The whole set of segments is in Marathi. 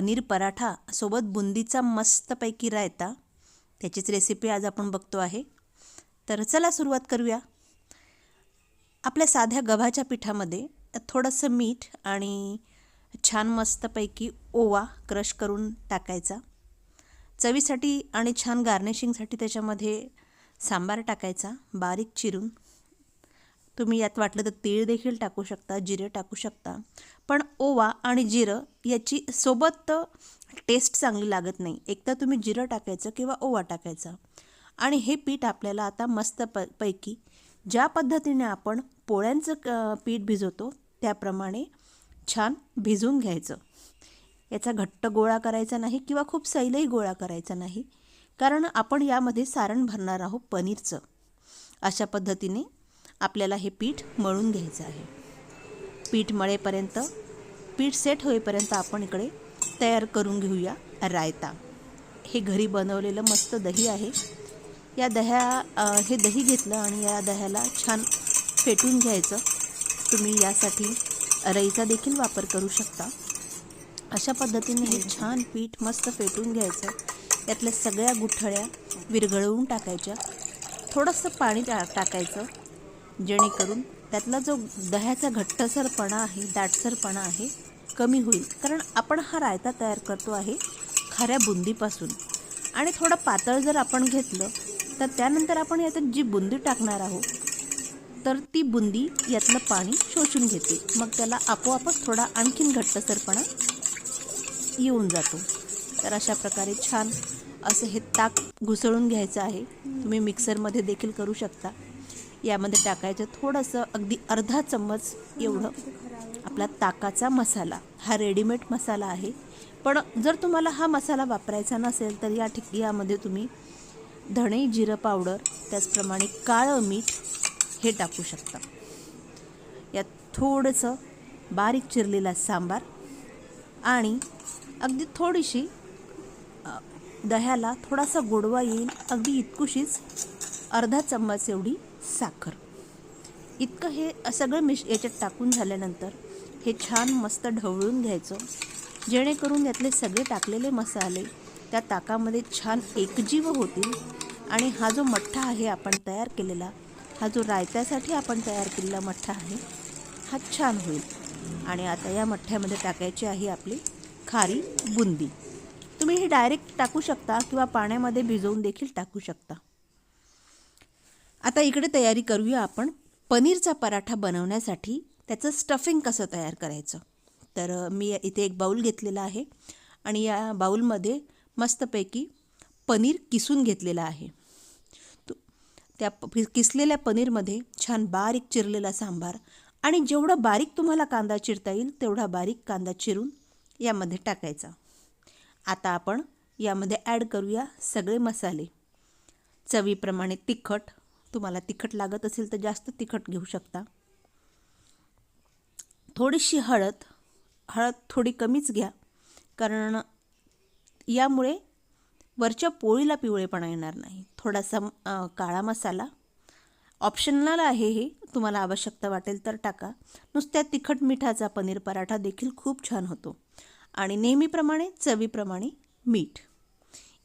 पनीर पराठा सोबत बुंदीचा मस्तपैकी रायता. त्याचीच रेसिपी आज आपण बघतो आहे. तर चला सुरुवात करूया. आपल्या साध्या गव्हाच्या पिठामध्ये थोडंसं मीठ आणि छान मस्तपैकी ओवा क्रश करून टाकायचा. चवीसाठी आणि छान गार्निशिंगसाठी त्याच्यामध्ये सांबार टाकायचा बारीक चिरून. तुम्ही यात वाटलं तर तीळ देखील टाकू शकता जिरे टाकू शकता. पण ओवा आणि जिरं याची सोबत टेस्ट चांगली लागत नाही. एक तर तुम्ही जिरं टाकायचं किंवा ओवा टाकायचा. आणि हे पीठ आपल्याला आता मस्त प पैकी ज्या पद्धतीने आपण पोळ्यांचं क पीठ भिजवतो त्याप्रमाणे छान भिजवून घ्यायचं. याचा घट्ट गोळा करायचा नाही किंवा खूप सैलही गोळा करायचा नाही. कारण आपण यामध्ये सारण भरणार आहोत पनीरचं. अशा पद्धतीने आपल्याला हे पीठ मळून घ्यायचं आहे. पीठ मळेपर्यंत पीठ सेट होईपर्यंत आपण इकडे तयार करून घेऊया रायता. हे घरी बनवलेलं मस्त दही आहे. या दह्या हे दही घेतलं आणि या दह्याला छान फेटून घ्यायचं. तुम्ही यासाठी रईचा देखील वापर करू शकता. अशा पद्धतीने हे छान पीठ मस्त फेटून घ्यायचं. यातल्या सगळ्या गुठळ्या विरघळवून टाकायच्या. थोडंसं पाणी टा टाकायचं. जेणेकरून त्यातला जो दह्याचा घट्टसरपणा आहे दाटसरपणा आहे कमी होईल. कारण आपण हा रायता तयार करतो आहे खाऱ्या बुंदीपासून. आणि थोडं पातळ जर आपण घेतलं तर त्यानंतर आपण यातून जी बुंदी टाकणार आहोत तर ती बुंदी यातलं पाणी शोषून घेते. मग त्याला आपोआपच थोडा आणखीन घट्टसरपणा येऊन जातो. तर अशा प्रकारे छान असं हे ताक घुसळून घ्यायचं आहे. तुम्ही मिक्सरमध्ये देखील करू शकता. यामध्ये टाकायचं थोडंसं अगदी अर्धा चम्मच एवढं आपला ताकाचा मसाला. हा रेडीमेड मसाला आहे. पण जर तुम्हाला हा मसाला वापरायचा नसेल तर या ठिक यामध्ये तुम्ही धणे जिरं पावडर त्याचप्रमाणे काळं मीठ हे टाकू शकता. यात थोडंसं बारीक चिरलेला सांबार आणि अगदी थोडीशी दह्याला थोडासा गोडवा येईल. अगदी इतकुशीच अर्धा चम्मच एवढी साखर. इतकं हे सगळं मिश याच्यात टाकून झाल्यानंतर हे छान मस्त ढवळून घ्यायचं. जेणेकरून यातले सगळे टाकलेले मसाले त्या ताकामध्ये छान एकजीव होतील आणि हा जो मठ्ठा आहे आपण तयार केलेला हा जो रायत्यासाठी आपण तयार केलेला मठ्ठा आहे हा छान होईल. आणि आता या मठ्ठ्यामध्ये टाकायची आहे आपली खारी बुंदी. तुम्ही हे डायरेक्ट टाकू शकता किंवा पाण्यामध्ये भिजवून देखील टाकू शकता. आता इकडे तयारी करूया आपण. पनीरचा पराठा बनवण्यासाठी त्याचं स्टफिंग कसं तयार करायचं? तर मी इथे एक बाऊल घेतलेला आहे आणि या बाऊलमध्ये मस्तपैकी पनीर किसून घेतलेला आहे. त्या किसलेल्या पनीरमध्ये छान बारीक चिरलेला सांबार आणि जेवढं बारीक तुम्हाला कांदा चिरता येईल तेवढा बारीक कांदा चिरून यामध्ये टाकायचा. आता आपण यामध्ये ॲड करूया सगळे मसाले. चवीप्रमाणे तिखट तुम्हाला तिखट लागत असेल तर जास्त तिखट घेऊ शकता. थोडीशी हळद हळद थोडी कमीच घ्या कारण यामुळे वरच्या पोळीला पिवळेपणा येणार नाही. थोडासा काळा मसाला ऑप्शनल आहे हे तुम्हाला आवश्यकता वाटेल तर टाका. नुसत्या तिखट मिठाचा पनीर पराठा देखील खूप छान होतो. आणि नेहमीप्रमाणे चवीप्रमाणे मीठ.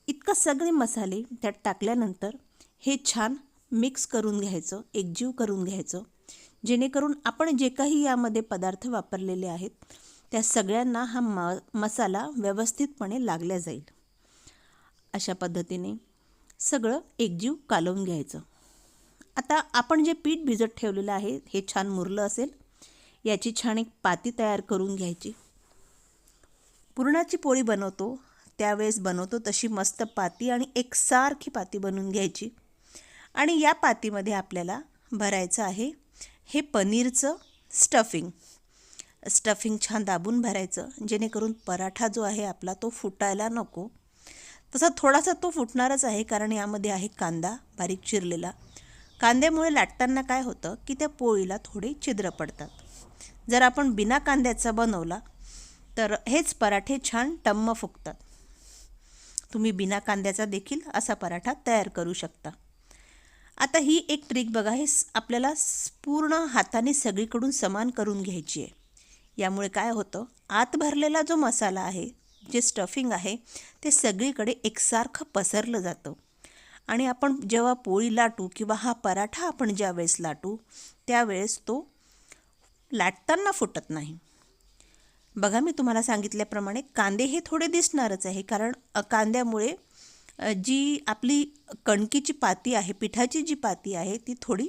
इतकं सगळे मसाले त्यात टाकल्यानंतर हे छान मिक्स करून घ्यायचं एकजीव करून घ्यायचं. जेणेकरून आपण जे काही यामध्ये पदार्थ वापरलेले आहेत त्या सगळ्यांना हा म मसाला व्यवस्थितपणे लागल्या जाईल. अशा पद्धतीने सगळं एकजीव कालवून घ्यायचं. आता आपण जे पीठ भिजत ठेवलेलं आहे हे छान मुरलं असेल याची छान एक पाती तयार करून घ्यायची. पुरणाची पोळी बनवतो त्यावेळेस बनवतो तशी मस्त पाती आणि एकसारखी पाती बनवून घ्यायची. आणि या पातीमध्ये आपल्याला भरायचं आहे हे पनीरचं स्टफिंग स्टफिंग छान दाबून भरायचं जेणेकरून पराठा जो आहे आपला तो फुटायला नको. तसा थोडासा तो फुटणारच आहे कारण यामध्ये आहे कांदा बारीक चिरलेला. कांद्यामुळे लाटताना काय होतं की त्या पोळीला थोडे छिद्र पडतात. जर आपण बिना कांद्याचा बनवला तर हेच पराठे छान टम्म फुगतात. तुम्ही बिना कांद्याचा देखील असा पराठा तयार करू शकता. आता ही एक ट्रिक बघा हे आपल्याला पूर्ण हाताने सगळीकडून समान करून घ्यायची आहे. यामुळे काय होतं आत भरलेला जो मसाला आहे जे स्टफिंग आहे ते सगळीकडे एकसारखं पसरलं जातं. आणि आपण जेव्हा पोळी लाटू किंवा हा पराठा आपण ज्यावेळेस लाटू त्यावेळेस तो लाटताना फुटत नाही. बघा मी तुम्हाला सांगितल्याप्रमाणे कांदे हे थोडे दिसणारच आहे कारण कांद्यामुळे जी आपली कणकीची पाती आहे पिठाची जी पाती आहे ती थोडी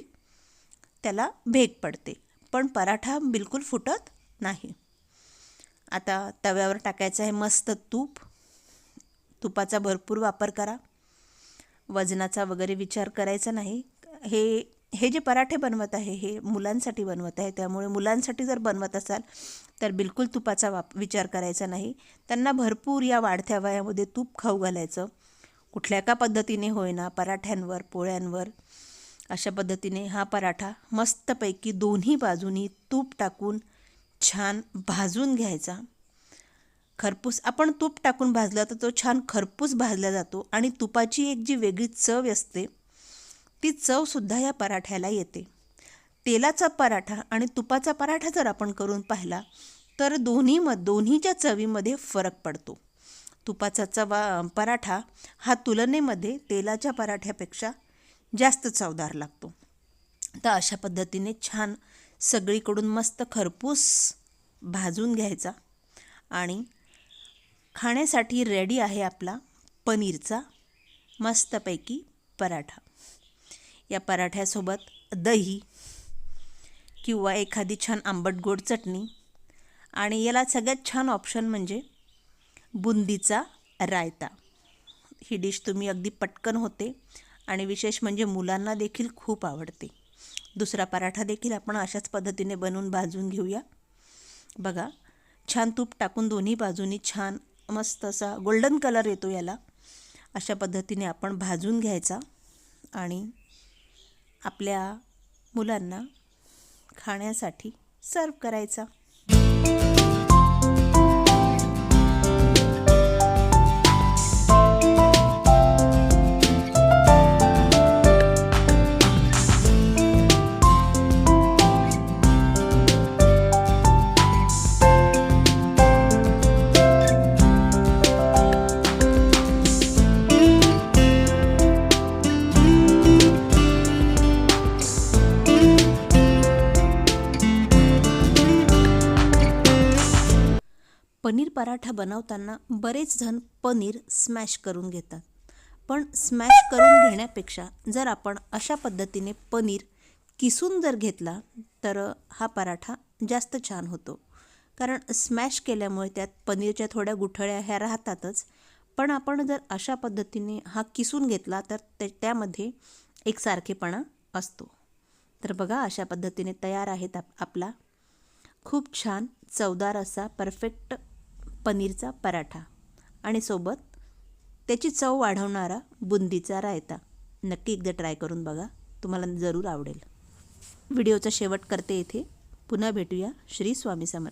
त्याला भेग पडते. पण पराठा बिलकुल फुटत नाही. आता तव्यावर टाकायचं आहे मस्त तूप. तुपाचा भरपूर वापर करा. वजनाचा वगैरे विचार करायचा नाही. हे हे जे पराठे बनवत आहे हे मुलांसाठी बनवत आहे त्यामुळे मुलांसाठी जर बनवत असाल तर बिलकुल तुपाचा वाप विचार करायचा नाही. त्यांना भरपूर या वाढत्या वयामध्ये तूप खाऊ घालायचं. कुठल्या का पद्धतीने होईना पराठ्यांवर पोळ्यांवर अशा पद्धतीने हा पराठा मस्तपैकी दोन्ही बाजूनी तूप टाकून छान भाजून घ्यायचा. खरपूस आपण तूप टाकून भाजला तर तो छान खरपूस भाजला जातो आणि तुपाची एक जी वेगळी चव असते ती चवसुद्धा या पराठ्याला येते. तेलाचा पराठा आणि तुपाचा पराठा जर आपण करून पाहिला तर दोन्ही म दोन्हीच्या चवीमध्ये फरक पडतो. तुपाचा चवा पराठा हा तुलनेमध्ये तेलाच्या पराठ्यापेक्षा जास्त चवदार लागतो. तर अशा पद्धतीने छान सगळीकडून मस्त खरपूस भाजून घ्यायचा आणि खाण्यासाठी रेडी आहे आपला पनीरचा मस्तपैकी पराठा. या पराठ्यासोबत दही किंवा एखादी छान आंबट गोड चटणी आणि याला सगळ्यात छान ऑप्शन म्हणजे बुंदीचा रायता. ही डिश तुम्ही अगदी पटकन होते आणि विशेष म्हणजे मुलांना देखील खूप आवडते. दुसरा पराठा देखील आपण अशाच पद्धतीने बनवून भाजून घेऊया. बघा छान तूप टाकून दोन्ही बाजूनी छान मस्त असा गोल्डन कलर येतो याला. अशा पद्धतीने आपण भाजून घ्यायचा आणि आपल्या मुलांना खाण्यासाठी सर्व करायचा. पनीर पराठा बनवताना बरेच जण पनीर स्मॅश करून घेतात. पण स्मॅश करून घेण्यापेक्षा जर आपण अशा पद्धतीने पनीर किसून जर घेतला तर हा पराठा जास्त छान होतो. कारण स्मॅश केल्यामुळे त्यात पनीरच्या थोड्या गुठळ्या ह्या राहतातच. पण आपण जर अशा पद्धतीने हा किसून घेतला तर ते त्यामध्ये एकसारखेपणा असतो. तर बघा अशा पद्धतीने तयार आहेत आप आपला खूप छान चवदार असा परफेक्ट पनीरचा पराठा आणि सोबत त्याची चव वाढवणारा बुंदीचा रायता. नक्की एकदा ट्राय करून बघा. तुम्हाला जरूर आवडेल. व्हिडिओचा शेवट करते येथे पुन्हा भेटूया श्री स्वामी समर्थ